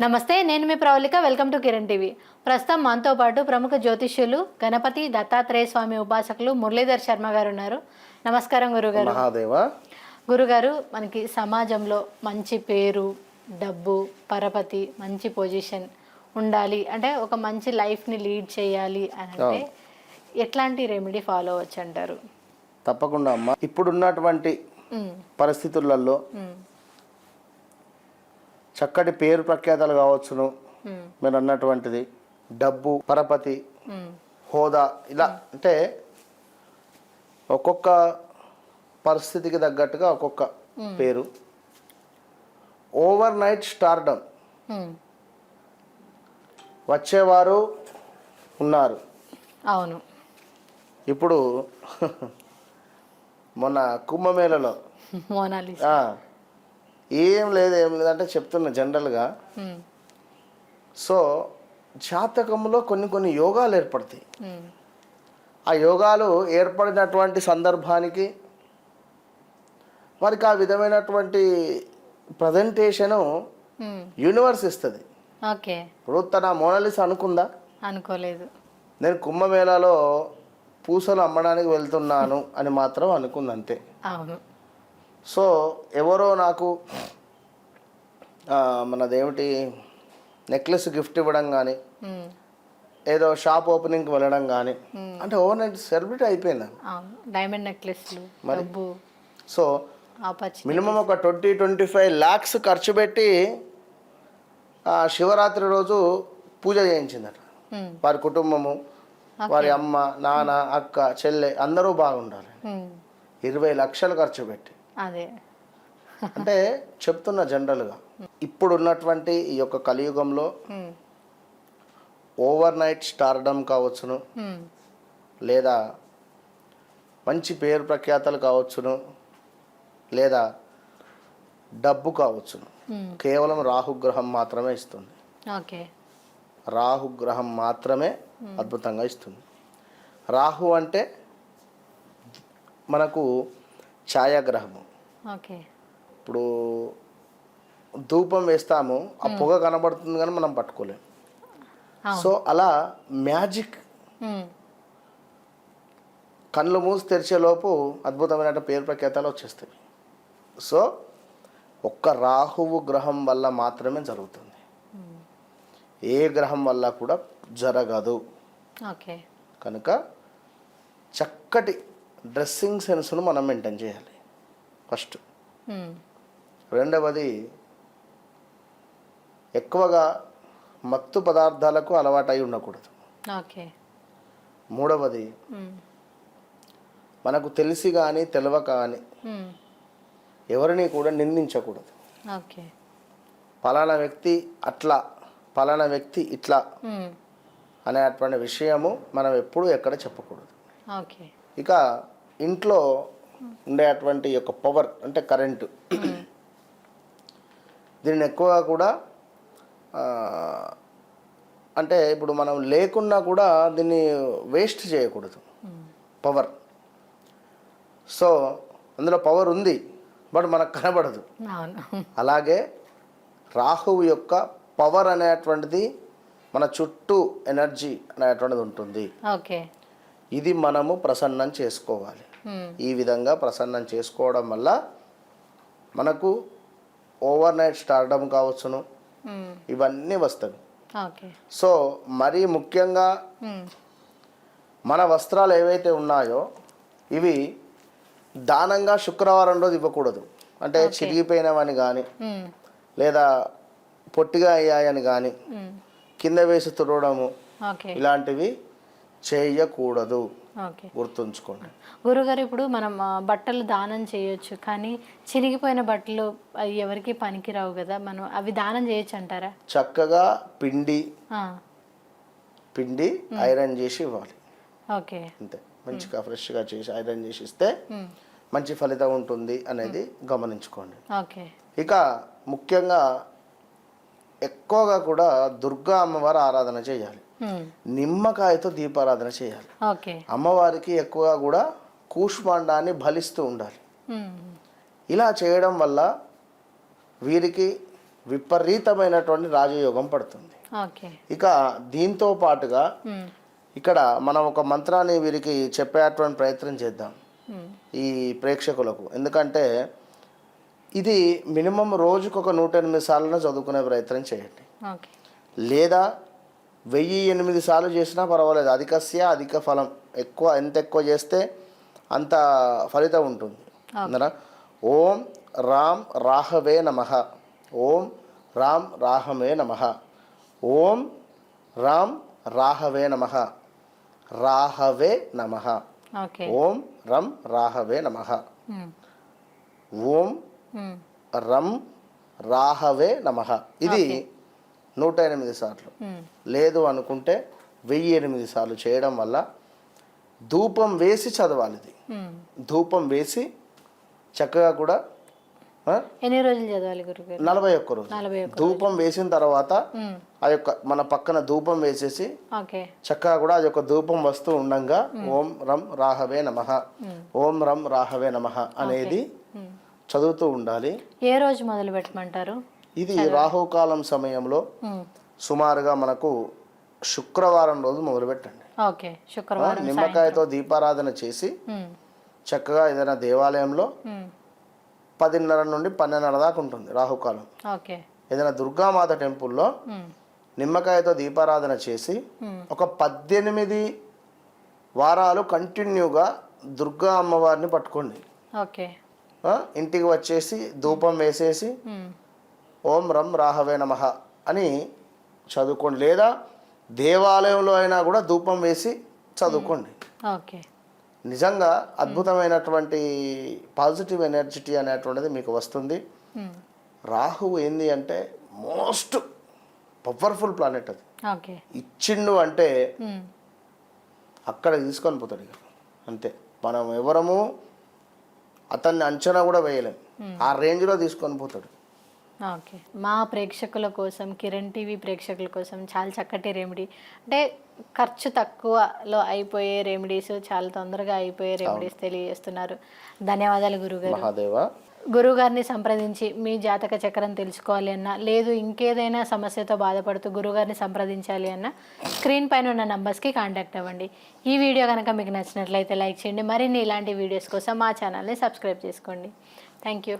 నమస్తే నేను మీ Pravalika. Welcome to Kiran TV. ప్రస్తుతం మనతో పాటు ప్రముఖ జ్యోతిష్యులు గణపతి దత్తాత్రేయ స్వామి ఉపాసకులు మురళీధర్ శర్మ గారు ఉన్నారు. నమస్కారం గురుగారు. గురుగారు మనకి సమాజంలో మంచి పేరు డబ్బు పరపతి మంచి పొజిషన్ ఉండాలి. అంటే ఒక మంచి లైఫ్ని లీడ్ చేయాలి అని అంటే ఎట్లాంటి రెమెడీ ఫాలో అవ్వచ్చు అంటారు? తప్పకుండా అమ్మ. ఇప్పుడున్నటువంటి పరిస్థితులలో చక్కటి పేరు ప్రఖ్యాతలు కావచ్చును. మీరు అన్నటువంటిది. డబ్బు పరపతి హోదా ఇలా అంటే ఒక్కొక్క పరిస్థితికి తగ్గట్టుగా ఒక్కొక్క పేరు. Overnight stardom. వచ్చేవారు ఉన్నారు. అవును. ఇప్పుడు మొన్న కుంభమేళలో మోనాలిస్. ఏం లేదు ఏం లేదంటే చెప్తున్నా జనరల్గా. సో జాతకంలో కొన్ని కొన్ని యోగాలు ఏర్పడతాయి. ఆ యోగాలు ఏర్పడినటువంటి సందర్భానికి వారికి ఆ విధమైనటువంటి ప్రజెంటేషను. యూనివర్స్ ఇస్తుంది. ఇప్పుడు తన మోనాలిస్ అనుకుందా? అనుకోలేదు. నేను కుంభమేళాలో పూసలు అమ్మడానికి వెళ్తున్నాను అని మాత్రం అనుకుంది అంతే. అవును. సో ఎవరో నాకు మనదేమిటి నెక్లెస్ గిఫ్ట్ ఇవ్వడం కానీ ఏదో షాప్ ఓపెనింగ్కి వెళ్ళడం కానీ అంటే ఓవర్ నైట్ సెలబ్రిటీ అయిపోయింది? డైమండ్ నెక్లెస్లు డబ్బు సో మినిమం ఒక ట్వంటీ ట్వంటీ ఫైవ్ ల్యాక్స్ ఖర్చు పెట్టి శివరాత్రి రోజు పూజ చేయించిందట. వారి కుటుంబము వారి అమ్మ నాన్న అక్క చెల్లె అందరూ బాగుండాలి. ఇరవై లక్షలు ఖర్చు పెట్టి. అదే. అంటే చెప్తున్నా జనరల్గా ఇప్పుడు ఉన్నటువంటి ఈ యొక్క కలియుగంలో ఓవర్ నైట్ స్టార్డమ్ కావచ్చును. లేదా మంచి పేరు ప్రఖ్యాతలు కావచ్చును. లేదా డబ్బు కావచ్చును. కేవలం రాహుగ్రహం మాత్రమే ఇస్తుంది. ఓకే. రాహుగ్రహం మాత్రమే అద్భుతంగా ఇస్తుంది. రాహు అంటే మనకు ఛాయాగ్రహము. ఓకే. ఇప్పుడు ధూపం వేస్తాము ఆ పొగ కనబడుతుంది కానీ మనం పట్టుకోలేం. అవును. సో అలా మ్యాజిక్ కళ్ళు మూసి తెరిచేలోపు అద్భుతమైన పేరు ప్రఖ్యాతలు వచ్చేస్తాయి. సో ఒక్క రాహువు గ్రహం వల్ల మాత్రమే జరుగుతుంది. ఏ గ్రహం వల్ల కూడా జరగదు. ఓకే. కనుక చక్కటి డ్రెస్సింగ్ సెన్స్ను మనం మెయింటైన్ చేయాలి. ఫస్ట్. రెండవది ఎక్కువగా మత్తు పదార్థాలకు అలవాటై ఉండకూడదు. ఓకే. మూడవది మనకు తెలిసి కానీ తెలవక కానీ ఎవరిని కూడా నిందించకూడదు. ఓకే. పలానా వ్యక్తి అట్లా పలానా వ్యక్తి ఇట్లా అనేటువంటి విషయము మనం ఎప్పుడూ ఎక్కడ చెప్పకూడదు. ఓకే. ఇక ఇంట్లో ఉండేటువంటి యొక్క పవర్ అంటే కరెంటు. దీనిని ఎక్కువగా కూడా అంటే ఇప్పుడు మనం లేకున్నా కూడా దీన్ని వేస్ట్ చేయకూడదు. పవర్. సో అందులో పవర్ ఉంది బట్ మనకు కనబడదు. అలాగే రాహువు యొక్క పవర్ అనేటువంటిది మన చుట్టూ ఎనర్జీ అనేటువంటిది ఉంటుంది. ఓకే. ఇది మనము ప్రసన్నం చేసుకోవాలి. ఉమ్, ఈ విధంగా ప్రసన్నం చేసుకోవడం వల్ల మనకు ఓవర్ నైట్ స్టార్డమ్ కావచ్చును. ఉమ్, ఇవన్నీ వస్తాయి. సో మరీ ముఖ్యంగా ఉమ్, మన వస్త్రాలు ఏవైతే ఉన్నాయో ఇవి దానంగా శుక్రవారం రోజు ఇవ్వకూడదు. అంటే చిరిగిపోయినవని కానీ లేదా పొట్టిగా అయ్యాయని కానీ కింద వేసి తుడవడము ఇలాంటివి చేయకూడదు. ఓకే. గుర్తుంచుకోండి. గురుగారు ఇప్పుడు మనం బట్టలు దానం చేయొచ్చు కానీ చిరిగిపోయిన బట్టలు ఎవరికి పనికిరావు కదా మనం అవి దానం చేయొచ్చు అంటారా? చక్కగా పిండి పిండి ఐరన్ చేసి ఇవ్వాలి. ఓకే. అంతే. మంచిగా ఫ్రెష్గా చేసి ఐరన్ చేసి ఇస్తే మంచి ఫలితం ఉంటుంది అనేది గమనించుకోండి. ఓకే. ఇక ముఖ్యంగా ఎక్కువగా కూడా దుర్గా అమ్మవారి ఆరాధన చేయాలి. నిమ్మకాయతో దీపారాధన చేయాలి. అమ్మవారికి ఎక్కువగా కూడా కూష్మాండాన్ని బలిస్తూ ఉండాలి. ఇలా చేయడం వల్ల వీరికి విపరీతమైనటువంటి రాజయోగం పడుతుంది. ఇక దీంతో పాటుగా ఇక్కడ మనం ఒక మంత్రాన్ని వీరికి చెప్పేటువంటి ప్రయత్నం చేద్దాం. ఈ ప్రేక్షకులకు. ఎందుకంటే ఇది మినిమం రోజుకు ఒక నూట ఎనిమిది సార్లు చదువుకునే ప్రయత్నం చేయండి. లేదా వెయ్యి ఎనిమిది సార్లు చేసినా పర్వాలేదు. అధికస్య అధిక ఫలం. ఎక్కువ ఎంత ఎక్కువ చేస్తే అంత ఫలితం ఉంటుంది. అందరా ఓం రామ్ రాహవే నమ. ఓం రామ్ రాహమే నమ. ఓం రామ్ రాహవే నమ. రాహవే నమ. ఓం రం రాహవే నమ. ఓం రం రాహవే నమ. ఇది నూట ఎనిమిది సార్లు. లేదు అనుకుంటే వెయ్యి ఎనిమిది సార్లు చేయడం వల్ల ధూపం వేసి చదవాలి ఇది. ధూపం వేసి చక్కగా కూడా ఆ, ఎన్ని రోజులు చదవాలి గురుగారు? నలభై ఒక్క రోజు ధూపం వేసిన తర్వాత ఆ యొక్క మన పక్కన ధూపం వేసేసి చక్కగా కూడా అది యొక్క ధూపం వస్తూ ఉండంగా ఓం రం రాహవే నమ. ఓం రం రాహవే నమ అనేది. చదువుతూ ఉండాలి. ఏ రోజు మొదలు పెట్టమంటారు? ఇది రాహుకాలం సమయంలో సుమారుగా మనకు శుక్రవారం రోజు మొదలుపెట్టండి. నిమ్మకాయతో దీపారాధన చేసి చక్కగా ఏదైనా దేవాలయంలో పదిన్నర నుండి పన్నెండున్నర దాకా ఉంటుంది రాహుకాలం. ఏదైనా దుర్గామాత టెంపుల్లో నిమ్మకాయతో దీపారాధన చేసి ఒక పద్దెనిమిది వారాలు కంటిన్యూగా దుర్గా అమ్మవారిని పట్టుకోండి. ఇంటికి వచ్చేసి ధూపం వేసేసి ఓం రం రాహవే నమ అని చదువుకోండి. లేదా దేవాలయంలో అయినా కూడా ధూపం వేసి చదువుకోండి. ఓకే. నిజంగా అద్భుతమైనటువంటి పాజిటివ్ ఎనర్జిటీ అనేటువంటిది మీకు వస్తుంది. రాహువు ఏంది అంటే మోస్ట్ పవర్ఫుల్ ప్లానెట్ అది. ఇచ్చిండు అంటే అక్కడ తీసుకొని పోతాడు ఇక. అంతే. మనం ఎవరము అతన్ని అంచనా కూడా వేయలేం. ఆ రేంజ్లో తీసుకొని పోతాడు. ఓకే. మా ప్రేక్షకుల కోసం కిరణ్ టీవీ ప్రేక్షకుల కోసం చాలా చక్కటి రెమెడీ అంటే ఖర్చు తక్కువలో అయిపోయే రెమెడీస్ చాలా తొందరగా అయిపోయే రెమెడీస్ తెలియజేస్తున్నారు. ధన్యవాదాలు గురుగారు. మహాదేవ. గురుగారిని సంప్రదించి మీ జాతక చక్రం తెలుసుకోవాలి అన్నా లేదు ఇంకేదైనా సమస్యతో బాధపడుతూ గురుగారిని సంప్రదించాలి అన్నా స్క్రీన్ పైన ఉన్న నంబర్స్కి కాంటాక్ట్ అవ్వండి. ఈ వీడియో కనుక మీకు నచ్చినట్లయితే లైక్ చేయండి. మరిన్ని ఇలాంటి వీడియోస్ కోసం మా ఛానల్ని సబ్స్క్రైబ్ చేసుకోండి. Thank you